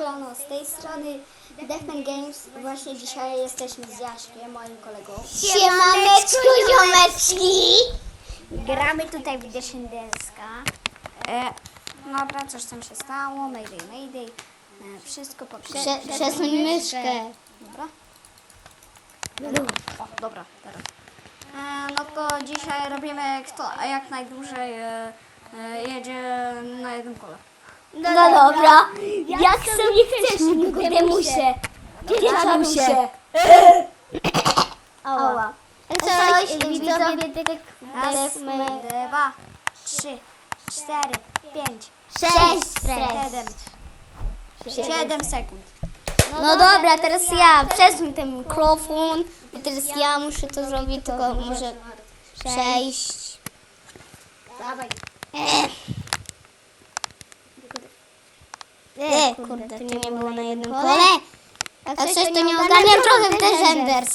Z tej strony Defman Games. Właśnie dzisiaj jesteśmy z Jaśkiem, moim kolegą. Siemaneczku, ziomeczki! Gramy tutaj w Descendenska. E, dobra, coś tam się stało. Mayday, mayday. E, wszystko po Prze przesuń myszkę. Dobra. O, dobra, teraz. E, no to dzisiaj robimy kto jak najdłużej e, e, jedzie na jednym kole. No, dobra. Jak sobie chcesz, Nikodemusie? Nikodemusie. Ała. Coś, widzowie, tak Raz, dwa, trzy, cztery, pięć, Sześć siedem. Siedem sekund. No dobra, teraz ja przesuń ten mikrofon. Bo teraz ja muszę to zrobić, tylko może przejść. Dawaj. E, kurde, to nie było na jednym kole. Jak coś to nie ogarniam trochę w Descenders.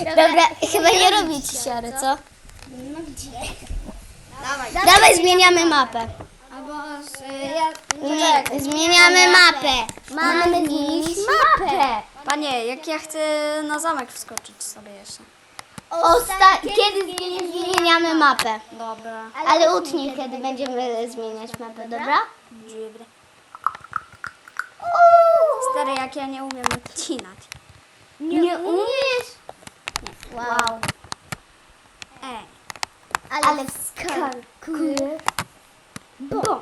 Dobra, chyba nie robi ci siary, co? Dawaj. Dawaj, zmieniamy mapę. Albo z, y, ja, Nie, zmieniamy mapę. Mamy zmienić mapę. Panie, jak ja chcę na zamek wskoczyć sobie jeszcze. Osta kiedy zmieni- zmieniamy mapę? Dobra. Ale utnij, kiedy będziemy zmieniać mapę, dobra? Dziwne. Stary, jak ja nie umiem odcinać. Nie umiesz? Wow. Ej. Ale wskakuje. Bo.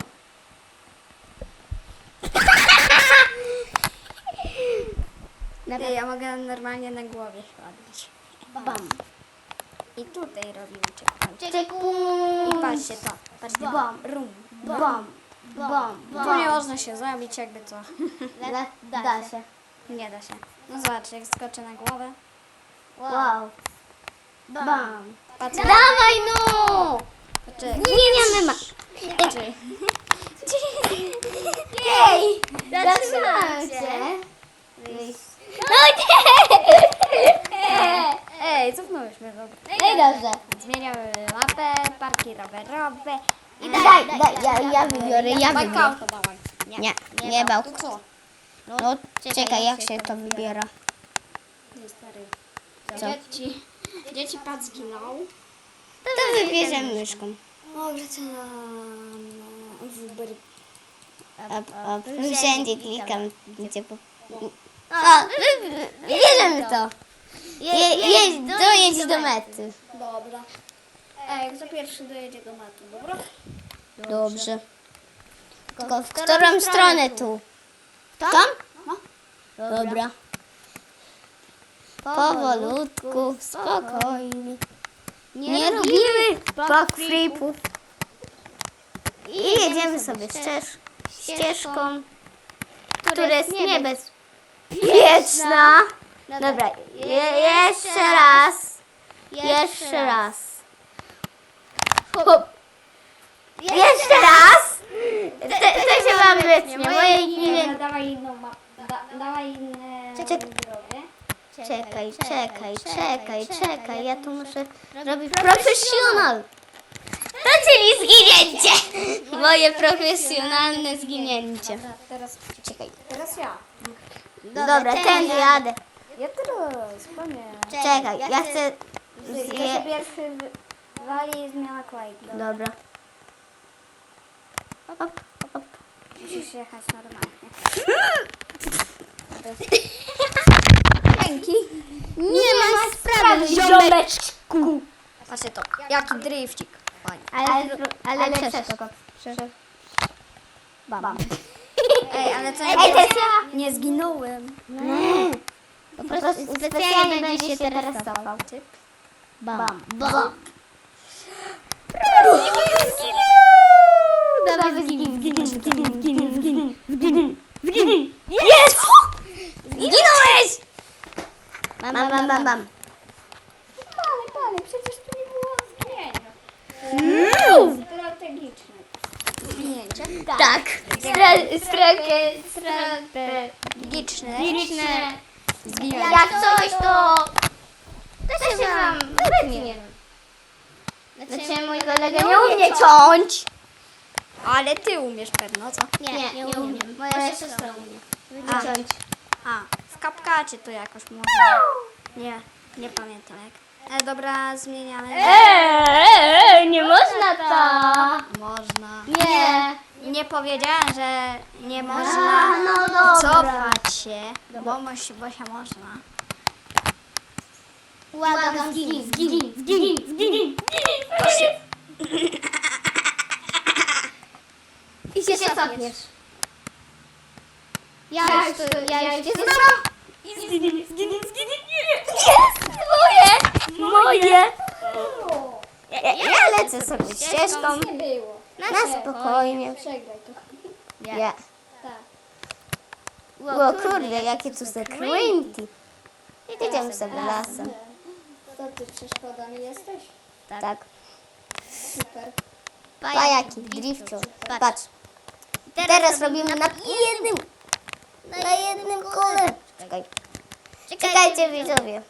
Ty, ja mogę normalnie na głowie chodzić. Bam. I tutaj robimy checkpoint. Czeku. I patrzcie to. Patrzcie. Bam. Rum. Bam. Bam. Tu nie można się zabić jakby co. Da, da się. Nie da się. No zobacz, jak skoczę na głowę. Wow. Bam. Patrz. Dawaj no! Patrzcie. Zmieniamy mapę. Patrzcie. Ej! Zatrzymałem cię. No nie! Ej, cofnąłeś mnie, dobra. Ej, dobrze. Zmieniamy mapę, parki rowerowe. I Daj, daj, ja, ja ja. Bajkauto dawaj. Nie, nie bał. To co? No, czekaj, jak się to wybiera? Nie, stary. Co? Dzieci, dzieci pad zginął. To wybierze myszką. O, wracam. Wyber... A, a, wszędzie klikam, gdzie po... O, wy- wy- wybierzemy to. Je, jedź, dojedź do mety. Dobra. Ej, kto pierwszy dojedzie do mety, dobra? Dobrze. Tylko w którą stronę tu? Tam? No. Dobra. Powolutku, spokojnie. Nie robimy backflipów. I jedziemy sobie ścież, ścieżką, która jest niebezpieczna. Dobra, je, jeszcze raz. Jeszcze raz. Hop. Jeszcze raz. Te, te się wam wytnie. Moje imię. Dawaj inną mapę. Da, dawaj inne Czek- drogę. Czekaj, czekaj, czekaj, czekaj. Ja tu muszę robić profesjonal. To czyli zginięcie. Moje profesjonalne zginięcie. Dobra, teraz, Czekaj. teraz ja. Dobra, tędy jadę. Ja teraz, panie. Czekaj, ja chcę... Się Zje... pierwszy wali zmiana kolejki. Dobra. Hop, hop. Musisz jechać normalnie. Dzięki. Nie ma sprawy, ziomeczku. Patrzcie to, jaki drifcik. Fajnie. Ale, ale, ale przeszkop. Bam. Ej, ale co Ej, nie, teraz ja. nie zginąłem. Po prostu specjalnie będzie się teraz cofał. Typ. Bam. Bam. prawie zginął. Zginął, zginął, zginął, zginął, zginął, zginął. Jest! Zginąłeś! Mam, mam, mam, mam. mam. Ale, przecież tu nie było zdjęcia. No. Strategiczne. Tak. tak. Strategiczne. Liczne. Jak coś, to... To się wam wytnie. Znaczy mój kolega nie umie ciąć. Ale ty umiesz pewno, co? Nie, nie umiem. Moja siostra umie. Wyciąć. A, w kapkacie to jakoś można. Nie, nie pamiętam jak. E, dobra, zmieniamy. Eee, nie można tak. Można. Nie. Nie powiedziałem, że nie można no dobra. cofać się, bo, moś, bo się można. Błagam, zgin, zgin, zgin, zgin, I się cofniesz. Ja już, ja już cię znam. Jest! Moje! Moje! Ja, ja lecę sobie ścieżką. było. Na spokojnie. Przegraj to. Ja. Tak. O kurde, jakie tu zakręty. Jedziemy sobie lasem. To ty przeszkodami jesteś? Tak. Super. Pajaki, driftu. Patrz. Teraz robimy na jednym, na jednym kole. Czekaj. Czekajcie widzowie.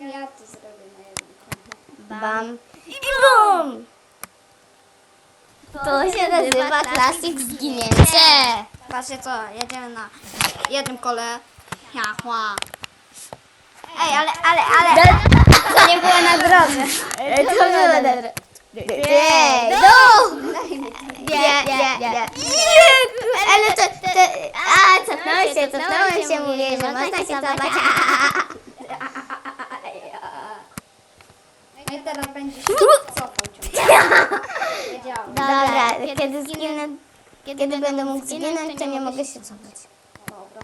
Ja to zrobię na jednym kole. Bam. I bum. To się nazywa klasik zginięcie. Patrzcie co, jedziemy na jednym kole. Jachła. Ej, ale, ale, ale. To nie było na drodze. To było dobre. Ej, no! Nie, nie, nie. Ale to, to, a, cofnąłem się, cofnąłem się, mówię, że można się cofać. No i teraz będziesz cofał ciągle. Wiedziałem. Dobra, kiedy zginę, kiedy będę mógł zginąć, to nie mogę się cofać. Dobra.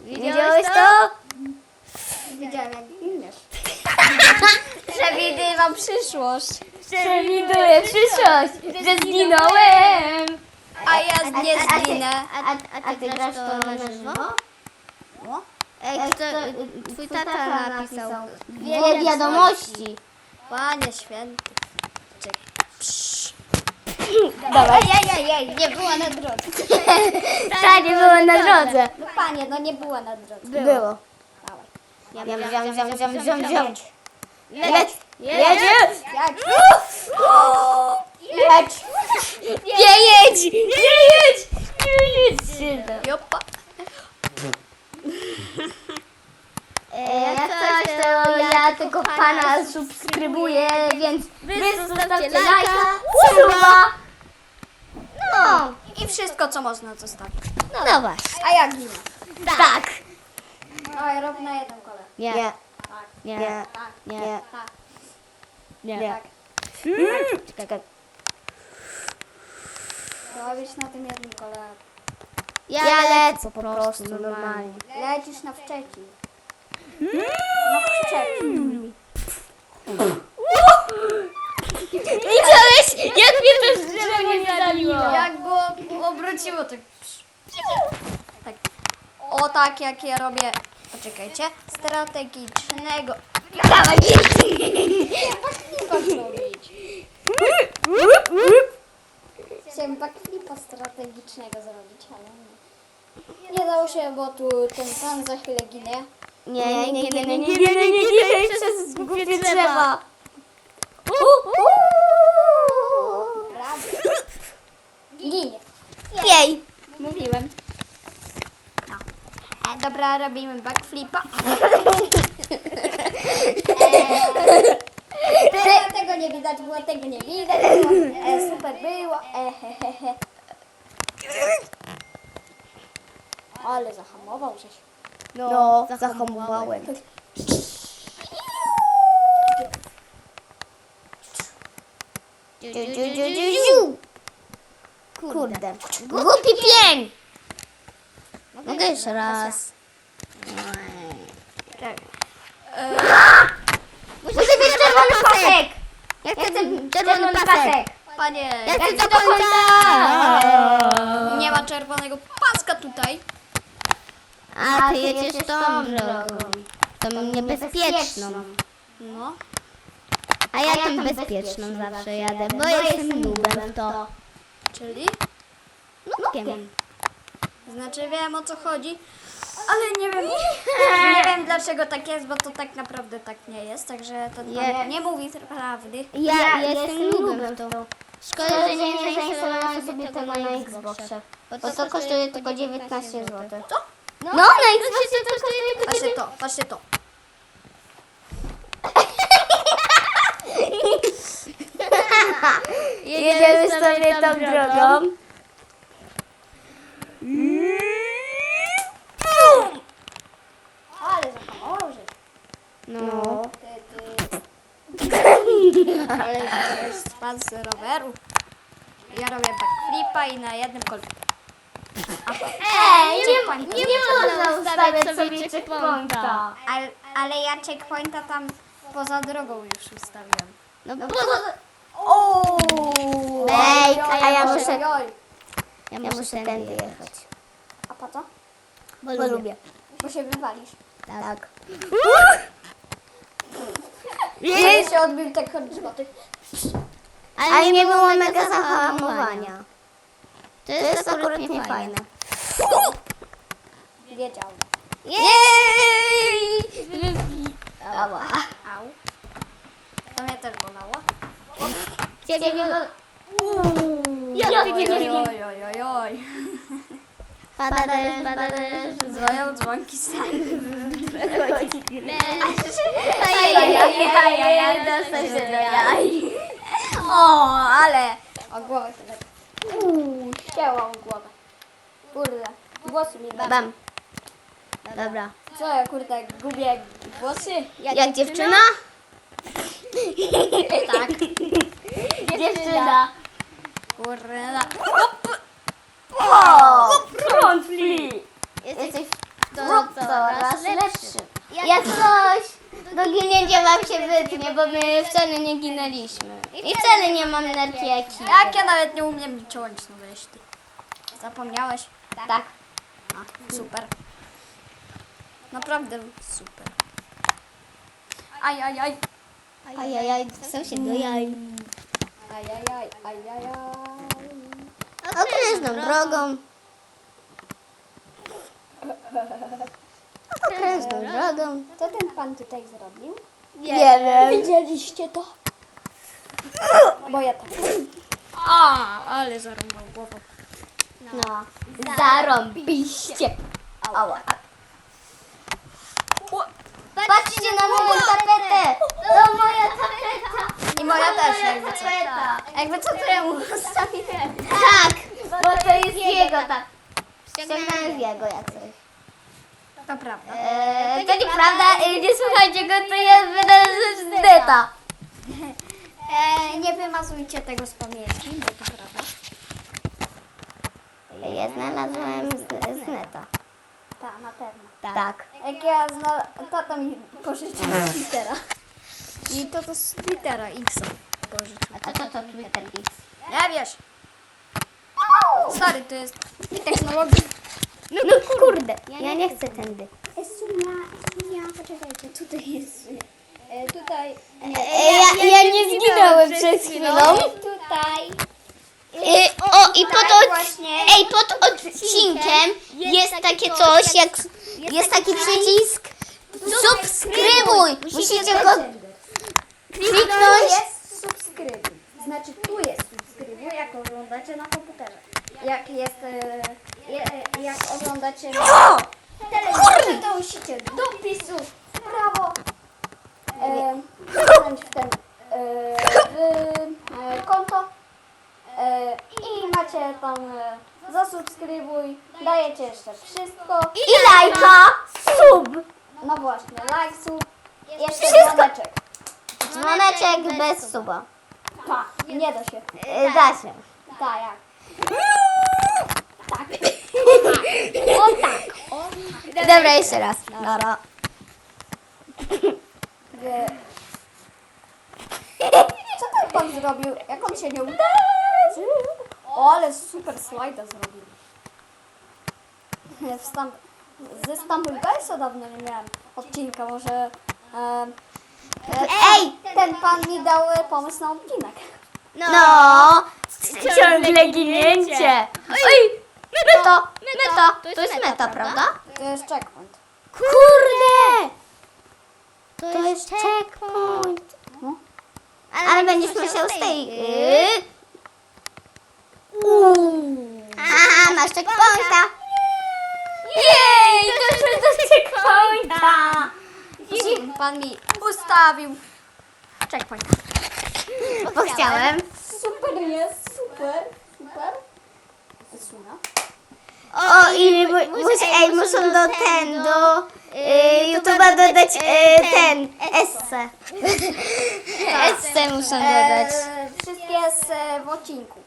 Widziałeś to? Widziałem jak giniesz. Przewidywam przyszłość. Przewiduję przyszłość, że zginąłem. A ja nie zginę. A, a ty grasz to na żywo? Ej, kto, twój tata napisał dwie wiadomości. Panie święty. Dawaj. Ej, ej, ej, nie była na drodze. Ta nie było na drodze. No panie, no nie była na drodze. Było. Dawaj. Jam, jam, jam, jam. Leć. Jak? Leć. Nie jedź, nie jedź, nie jedź. Jopa. E, Jak coś, to ja tylko pana subskrybuję, więc wy zostawcie lajka, suba. No, I wszystko, co można zostawić. no właśnie. A jak ginę? Tak. Dawaj, rob na jednym kole. Nie, Tak, nie, tak, nie, tak, nie. tak. Czekaj. Robisz na tym jednym kole. Ja lecę po prostu normalnie. Lecisz na wczeki. Na wczeki. Widziałeś, jak mnie to drzewo nie zabiło? Jak go obróciło, tak. tak. O tak, jak ja robię. Poczekajcie. Strategicznego. Dawaj. Chciałem backflipa strategicznego zrobić, ale nie. Nie dało się, bo tu ten pan za chwilę ginie. Nie, nie, nie, nie, nie, nie, nie, nie, nie, przez głupie drzewa. Prawie. Ginie. Jej. Mówiłem. No. E, dobra, robimy backflipa. E, tego nie widać było, tego nie widać było. E, super było. E, he, he, he. Ale zahamował żeś. No, zahamowałem. Dziu, dziu, dziu, dziu, dziu. Kurde. Głupi pień. Mogę jeszcze raz. Tak. Muszę mieć czerwony pasek. Ja chcę ten czerwony pasek. Panie, Ja chcę do końca. nie ma czerwonego paska tutaj. A ty jedziesz tą drogą. Tą niebezpieczną. No. A ja tą bezpieczną zawsze jadę, bo jestem nubem w to. Czyli? Nubkiem. Znaczy wiem o co chodzi. Ale nie wiem, nie wiem dlaczego tak jest, bo to tak naprawdę tak nie jest, także to nie, mówi prawdy. Ja, ja jestem nubem w to. Szkoda, że nie zainstalowałam sobie tego na Xboxie. Bo to kosztuje tylko 19 zł. Co? No, na Xboxie to kosztuje tylko Patrzcie to, patrzcie to. Jedziemy sobie tą drogą. Ale zahamował, że... No. Ty. Ale to jest spadł z roweru. Ja robię backflipa i na jednym kolcu. Ej, nie, nie, nie można ustawiać sobie checkpointa. Ale, ale ja checkpointa tam poza drogą już ustawiam. No poza... Ooo! Ej, a ja muszę- Oj, Ja muszę tędy jechać. A po co? Bo lubię. Bo się wywalisz. Tak. Ja się odbił tak od złotych. Ale nie było mega zahamowania. To jest akurat nie fajne. Wiedział. Jej! Ała. Au. To mnie też bolało. Ciebie. Oj, oj, oj, oj, oj, oj. Pada deszcz, pada deszcz. Dzwonią dzwonki. Ajajaj, dostał się do jaj. O, ale... O głowę się lepiej. Uuu, ścięłam głowę. Kurde, włosy mi dam. Bam. Dobra. Co ja kurde, gubię włosy? Jak dziewczyna? Tak. Dziewczyna. Kurde. O! Front flip. Jesteś to coraz lepszy. Jak coś, do ginięcia wam się wytnie, bo my wcale nie ginęliśmy. I wcale nie mam narcieki. Jak ja nawet nie umiem liczyć, no weź ty. Zapomniałeś? Tak. A, super. Naprawdę super. Aj, aj, aj. Ajajaj, chcą się do jaj. Aj, aj, aj, aj, aj, aj. Okrężną drogą. Okrężną drogą. Co ten pan tutaj zrobił? Nie wiem. Widzieliście to? Bo ja tak. A, ale zarąbał głową. No. Zarąbiście. Ała. Patrzcie na moją tapetę. To moja tapeta. I moja też, jakby co. Tapeta. Jakby co, to ja mu zostawiłem. Tak, bo to jest jego tak. Ściągnąłem z jego jak coś. To prawda. Eee, to nieprawda, e, nie słuchajcie go, to jest wydane z neta. E, nie wymazujcie tego z pamięci, bo to prawda. Ja znalazłem z, z neta. Tak, na pewno. Tak. Jak ja zna... tata mi pożyczył z Twittera. I to to z Twittera X pożyczył. A to co to Twitter X? Nie wiesz. Stary, to jest technologia. No, no kurde, ja nie chcę tędy. Esunia, Esunia, poczekajcie, tutaj jest... E, tutaj... E, ja, ja nie zginąłem przed chwilą. Tutaj. E, o, i pod, Tutaj od, ej, pod odcinkiem jest takie coś, jak jest taki przycisk subskrybuj. Musicie go kliknąć. jest subskrybuj. Znaczy tu jest jak oglądacie na komputerze. Jak jest... E, je, jak oglądacie na telewizorze, to musicie do wpisu w prawo e, w ten e, w, e, konto e, i macie tam e, zasubskrybuj, dajecie jeszcze wszystko. I lajka, sub. No właśnie, like, sub, jeszcze Wszystko. dzwoneczek. Dzwoneczek bez suba. Tak, nie da się. E, Da się. Tak, jak? Tak. O tak. Dobra, jeszcze raz. Nara. Co ten pan zrobił? Jak on się nie uderzył? O, ale super slajda zrobił. Stam- ze Stumble Guysa dawno nie miałem odcinka, może... E, e, Ej! Ten pan mi dał e, pomysł na odcinek. No, ciągle ginięcie. Oj, meta, meta, to jest meta, prawda? To jest checkpoint. Kurde! To jest checkpoint. No. Ale będziesz musiał z tej... Yy. Uuu. A, masz checkpointa. Jej, doszły do checkpointa. Pan mi ustawił checkpoint. Bo chciałem. Super jest, super, super. Suna. O, i mu- mus, ej, muszą do ten, do y, YouTube'a dodać y, ten, SC. SC muszą dodać. E, wszystkie z, e, w odcinku.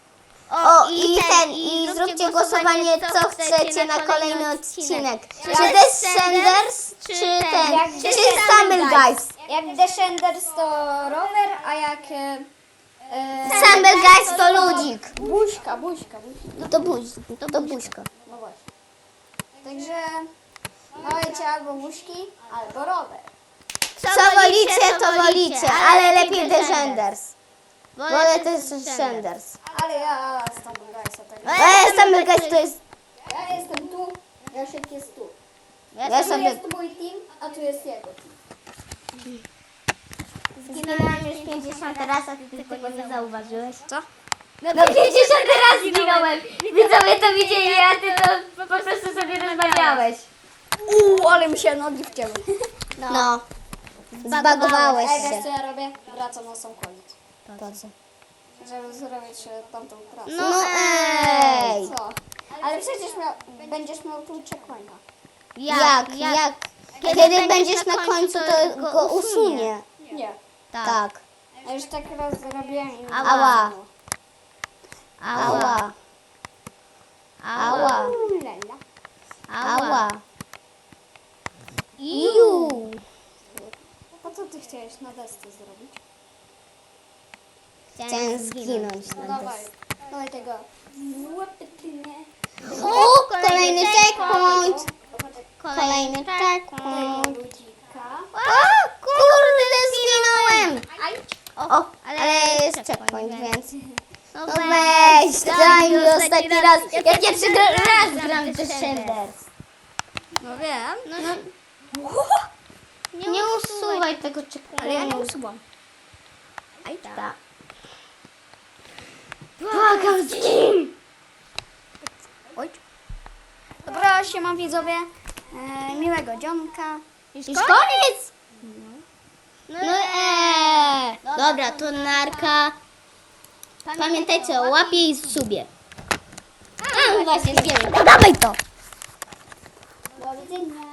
O, i ten, i zróbcie głosowanie, co chcecie na kolejny odcinek. Czy The Sanders, czy ten, czy Stumble Guys. Jak Descenders to rower, a jak Stumble Guys to ludzik. buźka, buźka, buźka. To buź, to buźka. No właśnie. Także dajcie albo buźki, albo rower. Co wolicie, to wolicie, ale lepiej The Sanders. Wolę też Sanders. Ale ja stąd Guysa tak. Ale Stumble Guys to jest... Ja jestem tu, Jasiek jest tu. Ja Tu sobie... jest mój team, a tu jest jego team. Już 50 raz, a ty tego nie zauważyłeś. Co? No 50 raz zginąłem. Widzowie to widzieli, a ty to po prostu sobie rozmawiałeś. Uuu, ale mi się nogi wcięły. No. Zbagowałeś Ej, wiesz się. co ja robię? Wracam na sam koniec. Co? Żeby zrobić e, tamtą trasę. No ej. Co? Ale przecież miał, będziesz miał tu checkpointa. Jak, jak? Kiedy będziesz na końcu, to go usunie. Nie. Tak. Ja już tak raz zrobiłem i... Ała. Ała. Ała. Lela. Ała. Iu. Po co ty chciałeś na desce zrobić? Chciałem zginąć No na dawaj. Dawaj tego. O, kolejny checkpoint. Kolejny checkpoint. ludzika. O, kurde, zginąłem. Aj. O, ale jest checkpoint, więc... No weź, daj mi ostatni raz. Ja przegram raz gram w The Shaders. No wiem. No, nie usuwaj tego checkpointu. Ale ja nie usuwam. Aj, tak. Błagam, zgin! Oj. Dobra, się mam widzowie. E, miłego dzionka. Już koniec? No eee. Dobra, to narka. Pamiętajcie o łapie i subie. A, właśnie, zgięłem. No dawaj to! Do widzenia.